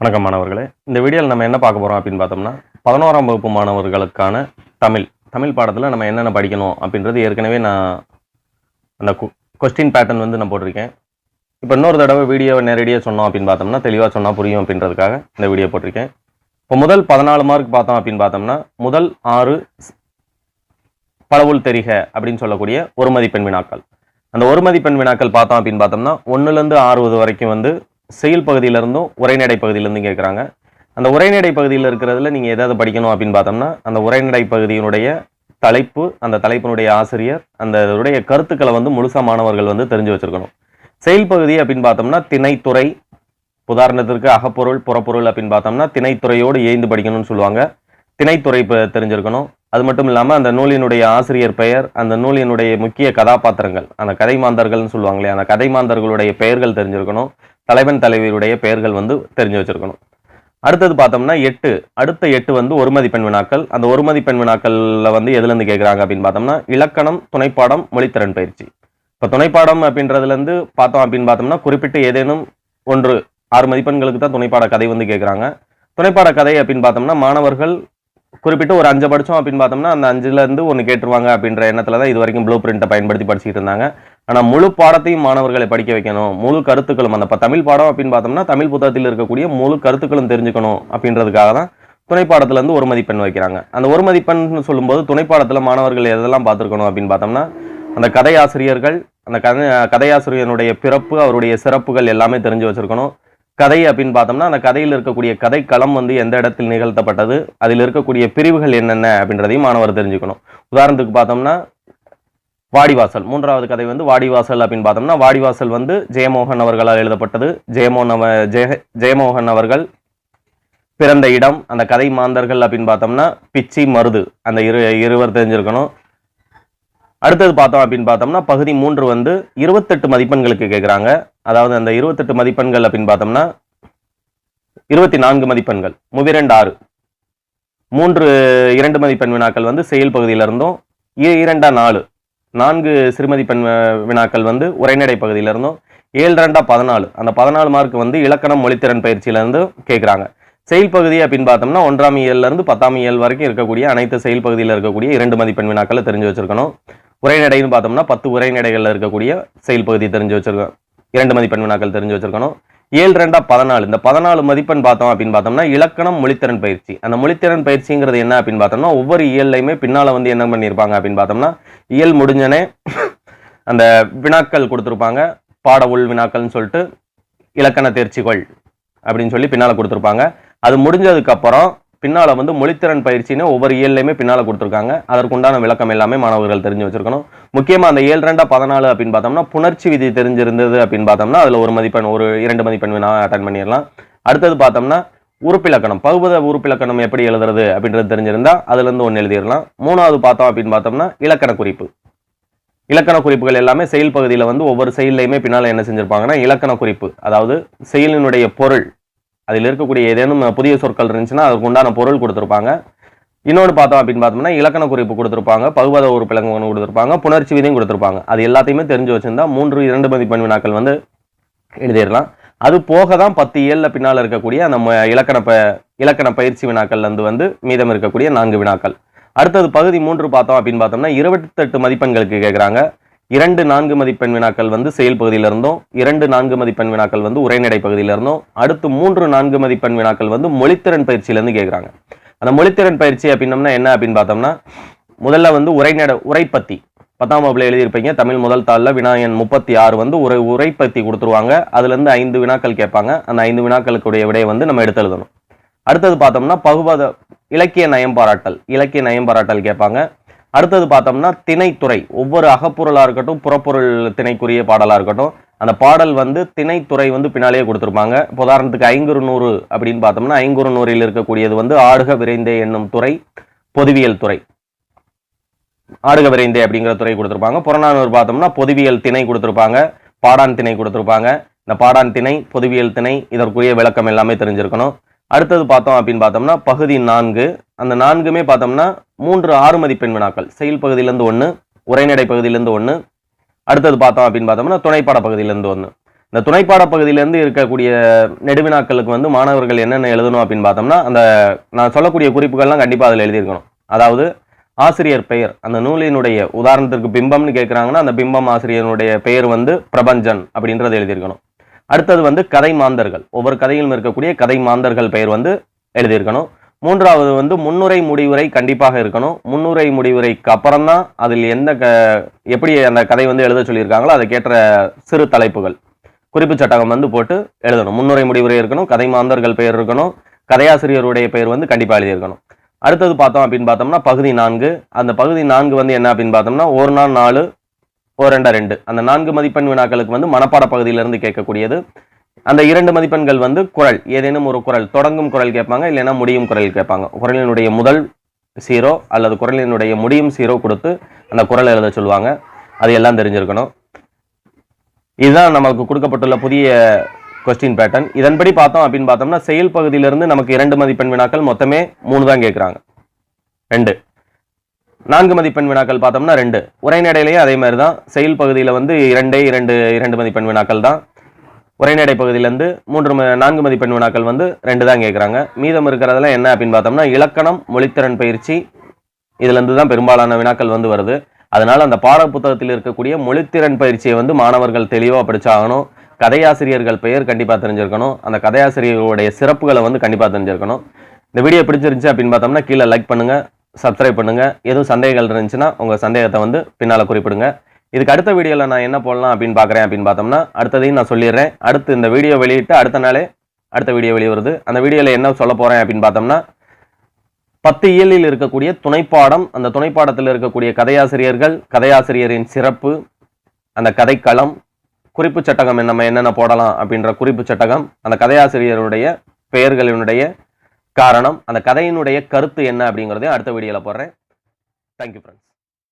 வணக்கம் மாணவர்களே. இந்த வீடியோவில் நம்ம என்ன பார்க்க போகிறோம் அப்படின்னு பார்த்தோம்னா பதினோராம் வகுப்பு மாணவர்களுக்கான தமிழ் தமிழ் பாடத்தில் நம்ம என்னென்ன படிக்கணும் அப்படின்றது ஏற்கனவே நான் அந்த கொஸ்டின் பேட்டர்ன் வந்து நான் போட்டிருக்கேன். இப்போ இன்னொரு தடவை வீடியோ நேரடியாக சொன்னோம் அப்படின்னு பார்த்தோம்னா தெளிவாக சொன்னால் புரியும் அப்படின்றதுக்காக இந்த வீடியோ போட்டிருக்கேன். இப்போ முதல் பதினாலு மார்க் பார்த்தோம் அப்படின்னு பார்த்தோம்னா முதல் ஆறு பளவுள் தெரிக அப்படின்னு சொல்லக்கூடிய ஒரு மதிப்பெண் வினாக்கள். அந்த ஒரு மதிப்பெண் வினாக்கள் பார்த்தோம் அப்படின்னு பார்த்தோம்னா ஒன்றுலேருந்து ஆறுவது வரைக்கும் வந்து செயல் பகுதியிலிருந்தும் உரைநடை பகுதியிலேருந்தும் கேட்குறாங்க. அந்த உரைநடை பகுதியில் இருக்கிறதுல நீங்கள் எதாவது படிக்கணும் அப்படின்னு பார்த்தோம்னா அந்த உரைநடை பகுதியினுடைய தலைப்பு அந்த தலைப்பினுடைய ஆசிரியர் அந்த இதனுடைய கருத்துக்களை வந்து முழுசா மாணவர்கள் வந்து தெரிஞ்சு வச்சிருக்கணும். செயல் பகுதி அப்படின்னு பார்த்தோம்னா திணைத்துறை உதாரணத்திற்கு அகப்பொருள் புறப்பொருள் அப்படின்னு பார்த்தோம்னா திணைத்துறையோடு ஏய்ந்து படிக்கணும்னு சொல்லுவாங்க. திணைத்துறை இப்போ தெரிஞ்சிருக்கணும். அது மட்டும் இல்லாமல் அந்த நூலினுடைய ஆசிரியர் பெயர் அந்த நூலினுடைய முக்கிய கதாபாத்திரங்கள் அந்த கதை மாந்தர்கள்னு சொல்லுவாங்களே அந்த கதை மாந்தர்களுடைய பெயர்கள் தெரிஞ்சிருக்கணும். தலைவன் தலைவியுடைய பெயர்கள் வந்து தெரிஞ்சு வச்சிருக்கணும். அடுத்தது பார்த்தோம்னா எட்டு. அடுத்த எட்டு வந்து ஒரு மதிப்பெண் வினாக்கள். அந்த ஒரு மதிப்பெண் வினாக்களில் வந்து எதுலேருந்து கேட்குறாங்க அப்படின்னு பார்த்தோம்னா இலக்கணம் துணைப்பாடம் மொழித்திறன் பயிற்சி. இப்போ துணைப்பாடம் அப்படின்றதுலேருந்து பார்த்தோம் அப்படின்னு பார்த்தோம்னா குறிப்பிட்டு ஏதேனும் ஒன்று ஆறு மதிப்பெண்களுக்கு தான் துணைப்பாட கதை வந்து கேட்குறாங்க துணைப்பாட கதை அப்படின்னு பார்த்தோம்னா மாணவர்கள் குறிப்பிட்டு ஒரு அஞ்சு படித்தோம் அப்படின்னு பார்த்தோம்னா அந்த அஞ்சுலேருந்து ஒன்று கேட்டுருவாங்க அப்படின்ற எண்ணத்தில் தான் இது வரைக்கும் ப்ளூ பிரிண்ட்டை பயன்படுத்தி படிச்சுக்கிட்டு இருந்தாங்க. ஆனால் முழு பாடத்தையும் மாணவர்களை படிக்க வைக்கணும். முழு கருத்துக்களும் அந்த இப்போ தமிழ் பாடம் அப்படின்னு பார்த்தோம்னா தமிழ் புத்தகத்தில் இருக்கக்கூடிய முழு கருத்துக்களும் தெரிஞ்சுக்கணும் அப்படின்றதுக்காக தான் துணை இருந்து ஒரு மதிப்பெண் வைக்கிறாங்க. அந்த ஒரு மதிப்பெண் சொல்லும்போது துணைப்பாடத்தில் மாணவர்கள் எதெல்லாம் பார்த்துருக்கணும் அப்படின்னு பார்த்தோம்னா அந்த கதையாசிரியர்கள் அந்த கதை கதையாசிரியனுடைய பிறப்பு அவருடைய சிறப்புகள் எல்லாமே தெரிஞ்சு வச்சுருக்கணும். கதை அப்படின்னு பார்த்தோம்னா அந்த கதையில் இருக்கக்கூடிய கதைக்களம் வந்து எந்த இடத்தில் நிகழ்த்தப்பட்டது அதில் இருக்கக்கூடிய பிரிவுகள் என்னென்ன அப்படின்றதையும் மாணவர் தெரிஞ்சுக்கணும். உதாரணத்துக்கு பார்த்தோம்னா வாடிவாசல். மூன்றாவது கதை வந்து வாடிவாசல் அப்படின்னு பார்த்தோம்னா வாடிவாசல் வந்து ஜெயமோகன் அவர்களால் எழுதப்பட்டது. ஜெயமோகன் அவ ஜெய ஜெயமோகன் அவர்கள் பிறந்த இடம் அந்த கதை மாந்தர்கள் அப்படின்னு பார்த்தோம்னா பிச்சி மருது. அந்த இரு இருவர் தெரிஞ்சிருக்கணும். அடுத்தது பார்த்தோம் அப்படின்னு பார்த்தோம்னா பகுதி மூன்று வந்து இருபத்தெட்டு மதிப்பெண்களுக்கு கேட்குறாங்க அதாவது அந்த இருபத்தெட்டு மதிப்பெண்கள் அப்படின்னு பார்த்தோம்னா இருபத்தி நான்கு மதிப்பெண்கள் முவிரண்டு ஆறு. மூன்று இரண்டு மதிப்பெண் வினாக்கள் வந்து செயல் பகுதியிலிருந்தும் இ- இரண்டா நாலு. நான்கு சிறுமதி பெண் வினாக்கள் வந்து உரைநடை பகுதியிலிருந்தும் ஏழு ரெண்டா பதினாலு. அந்த பதினாலு மார்க் வந்து இலக்கணம் மொழித்திறன் பயிற்சியிலேருந்து கேட்குறாங்க செயல் பகுதி அப்படின்னு பார்த்தோம்னா ஒன்றாம் இயல்லேருந்து பத்தாம் இயல் வரைக்கும் இருக்கக்கூடிய அனைத்து செயல் பகுதியில் இருக்கக்கூடிய இரண்டு மதிப்பெண் வினாக்களை தெரிஞ்சு வச்சிருக்கணும். உரைநடைன்னு பார்த்தோம்னா பத்து உரைநடைகளில் இருக்கக்கூடிய செயல் பகுதி தெரிஞ்சு வச்சிருக்கோம். இரண்டு மதிப்பெண் வினாக்கள் தெரிஞ்சு வச்சிருக்கணும். ஏழு ரெண்டா பதினாலு. இந்த பதினாலு மதிப்பெண் பார்த்தோம் அப்படின்னு பார்த்தோம்னா இலக்கணம் மொழித்திறன் பயிற்சி. அந்த மொழித்திறன் பயிற்சிங்கிறது என்ன அப்படின்னு பார்த்தோம்னா ஒவ்வொரு இயல்லையுமே பின்னால் வந்து என்ன பண்ணியிருப்பாங்க அப்படின்னு பார்த்தோம்னா இயல் முடிஞ்சனே அந்த வினாக்கள் கொடுத்துருப்பாங்க. பாட உள் வினாக்கள்னு சொல்லிட்டு இலக்கண தேர்ச்சிகள் அப்படின்னு சொல்லி பின்னால் கொடுத்துருப்பாங்க. அது முடிஞ்சதுக்கப்புறம் பின்னால் வந்து மொழித்திறன் பயிற்சின்னு ஒவ்வொரு இயல்லையுமே பின்னால் கொடுத்துருக்காங்க. அதற்குண்டான விளக்கம் எல்லாமே மாணவர்கள் தெரிஞ்சு வச்சுருக்கணும். முக்கியமாக அந்த ஏழு ரெண்டா பதினாலு அப்படின்னு பார்த்தோம்னா புணர்ச்சி விதி தெரிஞ்சிருந்தது அப்படின்னு பார்த்தோம்னா அதில் ஒரு மதிப்பெண் ஒரு இரண்டு மதிப்பெண் வேணா அட்டன் பண்ணிடலாம். அடுத்தது பார்த்தோம்னா உறுப்பிலக்கணம் பகுபத உறுப்பிலக்கணம் எப்படி எழுதுறது அப்படின்றது தெரிஞ்சிருந்தா அதுலேருந்து ஒன்று எழுதிடலாம். மூணாவது பார்த்தோம் அப்படின்னு பார்த்தோம்னா இலக்கண குறிப்பு. இலக்கண குறிப்புகள் எல்லாமே செயல் பகுதியில் வந்து ஒவ்வொரு செயல்லையுமே பின்னால் என்ன செஞ்சுருப்பாங்கன்னா இலக்கண குறிப்பு. அதாவது செயலினுடைய பொருள் அதில் இருக்கக்கூடிய ஏதேனும் புதிய சொற்கள் இருந்துச்சுன்னா அதுக்கு உண்டான பொருள் கொடுத்துருப்பாங்க. இன்னொன்று பார்த்தோம் அப்படின்னு பார்த்தோம்னா இலக்கண குறிப்பு கொடுத்துருப்பாங்க பகுபத உறுப்பிலக்கணம் கொடுத்துருப்பாங்க புணர்ச்சி விதியும் கொடுத்துருப்பாங்க. அது எல்லாத்தையுமே தெரிஞ்சு வச்சிருந்தா மூன்று இரண்டு மதிப்பெண் வினாக்கள் வந்து எழுதிடலாம். அது போக தான் பத்து ஏழில் பின்னால் இருக்கக்கூடிய அந்த இலக்கண ப இலக்கண பயிற்சி வினாக்கள்லேருந்து வந்து மீதம் இருக்கக்கூடிய நான்கு வினாக்கள். அடுத்தது பகுதி மூன்று பார்த்தோம் அப்படின்னு பார்த்தோம்னா இருபத்தெட்டு மதிப்பெண்களுக்கு கேட்குறாங்க இரண்டு நான்கு மதிப்பெண் வினாக்கள் வந்து செயல் பகுதியிலிருந்தும் இரண்டு நான்கு மதிப்பெண் வினாக்கள் வந்து உரைநடை பகுதியில இருந்தும் அடுத்து மூன்று நான்கு மதிப்பெண் வினாக்கள் வந்து மொழித்திறன் பயிற்சியிலேருந்து கேட்குறாங்க அந்த மொழித்திறன் பயிற்சி அப்படின்னம்னா என்ன அப்படின்னு பார்த்தோம்னா முதல்ல வந்து உரைநட உரைப்பத்தி பத்தாம் வகுப்பில் எழுதியிருப்பீங்க தமிழ் முதல் தாளில் வினாயன் முப்பத்தி ஆறு வந்து உரை உரைப்பத்தி கொடுத்துருவாங்க. அதுலேருந்து ஐந்து வினாக்கள் கேட்பாங்க. அந்த ஐந்து வினாக்களுக்குடைய விடையை வந்து நம்ம எடுத்து எழுதணும். அடுத்தது பார்த்தோம்னா பகுபத இலக்கிய நயம் பாராட்டல். இலக்கிய நயம் பாராட்டல் கேட்பாங்க. அடுத்தது பார்த்தோம்னா திணைத்துறை. ஒவ்வொரு அகப்பொருளாக இருக்கட்டும் புறப்பொருள் திணைக்குரிய பாடலாக இருக்கட்டும் அந்த பாடல் வந்து திணைத்துறை வந்து பின்னாலேயே கொடுத்துருப்பாங்க. உதாரணத்துக்கு ஐங்குறு நூறு அப்படின்னு பார்த்தோம்னா ஐங்குறு நூறில் இருக்கக்கூடியது வந்து ஆடுக விரைந்தே என்னும் துறை பொதுவியல் துறை. ஆடுக விரைந்தே அப்படிங்கிற துறை கொடுத்துருப்பாங்க. புறநானூறு பார்த்தோம்னா பொதுவியல் திணை கொடுத்துருப்பாங்க. பாடான் திணை கொடுத்துருப்பாங்க. இந்த பாடான் திணை பொதுவியல் திணை இதற்குரிய விளக்கம் எல்லாமே தெரிஞ்சிருக்கணும். அடுத்தது பார்த்தோம் அப்படின்னு பார்த்தோம்னா பகுதி நான்கு. அந்த நான்குமே பார்த்தோம்னா மூன்று ஆறு மதிப்பெண் வினாக்கள். செயல் பகுதியிலேருந்து ஒன்று உரைநடை பகுதியிலேருந்து ஒன்று அடுத்தது பார்த்தோம் அப்படின்னு பார்த்தோம்னா துணைப்பாட பகுதியிலேருந்து ஒன்று இந்த துணைப்பாட பகுதியிலேருந்து இருக்கக்கூடிய நெடுவினாக்களுக்கு வந்து மாணவர்கள் என்னென்ன எழுதணும் அப்படின்னு பார்த்தோம்னா அந்த நான் சொல்லக்கூடிய குறிப்புகள்லாம் கண்டிப்பாக அதில் எழுதியிருக்கணும். அதாவது ஆசிரியர் பெயர் அந்த நூலினுடைய உதாரணத்திற்கு பிம்பம்னு கேட்குறாங்கன்னா அந்த பிம்பம் ஆசிரியருடைய பெயர் வந்து பிரபஞ்சன் அப்படின்றத எழுதியிருக்கணும். அடுத்தது வந்து கதை மாந்தர்கள். ஒவ்வொரு கதையிலும் இருக்கக்கூடிய கதை மாந்தர்கள் பெயர் வந்து எழுதியிருக்கணும். மூன்றாவது வந்து முன்னுரை முடிவுரை கண்டிப்பாக இருக்கணும். முன்னுரை முடிவுரைக்கு அப்புறம் தான் அதில் எந்த க எப்படி அந்த கதை வந்து எழுத சொல்லியிருக்காங்களோ அதுக்கேற்ற சிறு தலைப்புகள். குறிப்பு சட்டகம் வந்து போட்டு எழுதணும். முன்னுரை முடிவுரை இருக்கணும் கதை மாந்தர்கள் பெயர் இருக்கணும் கதையாசிரியருடைய பெயர் வந்து கண்டிப்பாக எழுதியிருக்கணும். அடுத்தது பார்த்தோம் அப்படின்னு பார்த்தோம்னா பகுதி நான்கு. அந்த பகுதி நான்கு வந்து என்ன அப்படின்னு பார்த்தோம்னா ஒரு நாள் நாலு ஒரு ரெண்டா ரெண்டு. அந்த நான்கு மதிப்பெண் வினாக்களுக்கு வந்து மனப்பாட பகுதியிலிருந்து கேட்கக்கூடியது. அந்த இரண்டு மதிப்பெண்கள் வந்து குரல். ஏதேனும் ஒரு குரல். தொடங்கும் குரல் கேட்பாங்க இல்லைன்னா முடியும் குரல் கேட்பாங்க. குரலினுடைய முதல் சீரோ அல்லது குரலினுடைய முடியும் சீரோ கொடுத்து அந்த குரல் எழுத சொல்லுவாங்க. அது எல்லாம் தெரிஞ்சிருக்கணும். இதுதான் நமக்கு கொடுக்கப்பட்டுள்ள புதிய கொஸ்டின் பேட்டர்ன் இதன்படி பார்த்தோம் அப்படின்னு பார்த்தோம்னா செயல் பகுதியிலிருந்து நமக்கு இரண்டு மதிப்பெண் வினாக்கள் மொத்தமே மூணு தான் கேட்குறாங்க. ரெண்டு. நான்கு மதிப்பெண் வினாக்கள் பார்த்தோம்னா ரெண்டு. உரைநடையிலேயே அதே மாதிரி தான் செயல் பகுதியில் வந்து இரண்டே இரண்டு இரண்டு மதிப்பெண் வினாக்கள் தான். உரைநடை பகுதியிலேருந்து மூன்று ம- நான்கு மதிப்பெண் வினாக்கள் வந்து ரெண்டு தான் கேட்குறாங்க. மீதம் இருக்கிறதுல என்ன அப்படின்னு பார்த்தோம்னா இலக்கணம் மொழித்திறன் பயிற்சி இதுலேருந்து தான் பெரும்பாலான வினாக்கள் வந்து வருது. அதனால் அந்த பாட புத்தகத்தில் இருக்கக்கூடிய மொழித்திறன் பயிற்சியை வந்து மாணவர்கள் தெளிவாக படித்தாகணும் கதையாசிரியர்கள் பெயர் கண்டிப்பாக தெரிஞ்சிருக்கணும். அந்த கதையாசிரியர்களுடைய சிறப்புகளை வந்து கண்டிப்பாக தெரிஞ்சிருக்கணும். இந்த வீடியோ பிடிச்சிருந்துச்சு அப்படின்னு பார்த்தோம்னா கீழே லைக் பண்ணுங்கள் சப்ஸ்கிரைப் பண்ணுங்கள் எதுவும் சந்தேகங்கள் இருந்துச்சுன்னா உங்கள் சந்தேகத்தை வந்து பின்னால் குறிப்பிடுங்க. இதுக்கு அடுத்த வீடியோவில் நான் என்ன போடலாம் அப்படின்னு பார்க்குறேன் அப்படின்னு பார்த்தோம்னா அடுத்ததையும் நான் சொல்லிடுறேன். அடுத்து இந்த வீடியோ வெளியிட்டு அடுத்த நாளே அடுத்த வீடியோ வெளிவருது. அந்த வீடியோவில் என்ன சொல்ல போகிறேன் அப்படின்னு பார்த்தோம்னா பத்து இயலில் இருக்கக்கூடிய துணைப்பாடம் அந்த துணைப்பாடத்தில் இருக்கக்கூடிய கதையாசிரியர்கள் கதையாசிரியரின் சிறப்பு அந்த கதைக்களம் குறிப்பு சட்டகம் நம்ம என்னென்ன போடலாம் அப்படின்ற குறிப்பு சட்டகம் அந்த கதையாசிரியருடைய பெயர்களினுடைய காரணம் அந்த கதையினுடைய கருத்து என்ன அப்படிங்கிறதையும் அடுத்த வீடியோவில் போடுறேன். Thank you friends